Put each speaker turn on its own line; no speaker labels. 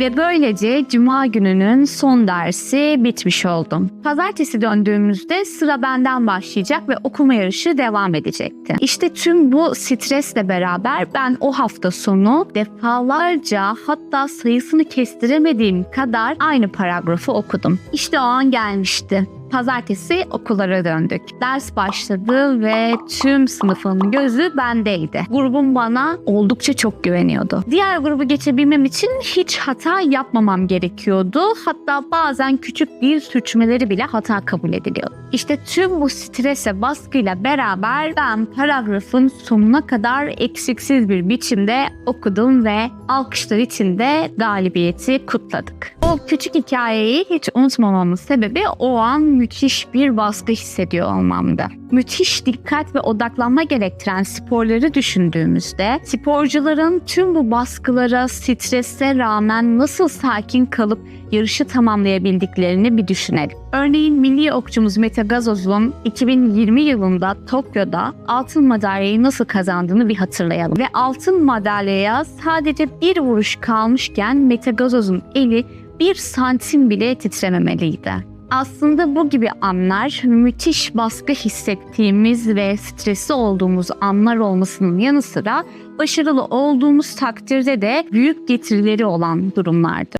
Ve böylece cuma gününün son dersi bitmiş oldum. Pazartesi döndüğümüzde sıra benden başlayacak ve okuma yarışı devam edecekti. İşte tüm bu stresle beraber ben o hafta sonu defalarca hatta sayısını kestiremediğim kadar aynı paragrafı okudum. İşte o an gelmişti. Pazartesi okullara döndük. Ders başladı ve tüm sınıfın gözü bendeydi. Grubum bana oldukça çok güveniyordu. Diğer grubu geçebilmem için hiç hata yapmamam gerekiyordu. Hatta bazen küçük dil sürçmeleri bile hata kabul ediliyordu. İşte tüm bu strese baskıyla beraber ben paragrafın sonuna kadar eksiksiz bir biçimde okudum ve alkışlar içinde galibiyeti kutladık. O küçük hikayeyi hiç unutmamamın sebebi o an müthiş bir baskı hissediyor olmamdı. Müthiş dikkat ve odaklanma gerektiren sporları düşündüğümüzde sporcuların tüm bu baskılara, strese rağmen nasıl sakin kalıp yarışı tamamlayabildiklerini bir düşünelim. Örneğin milli okçumuz Mete Gazoz'un 2020 yılında Tokyo'da altın madalyayı nasıl kazandığını bir hatırlayalım. Ve altın madalyaya sadece bir vuruş kalmışken Mete Gazoz'un eli bir santim bile titrememeliydi. Aslında bu gibi anlar müthiş baskı hissettiğimiz ve stresli olduğumuz anlar olmasının yanı sıra başarılı olduğumuz takdirde de büyük getirileri olan durumlardır.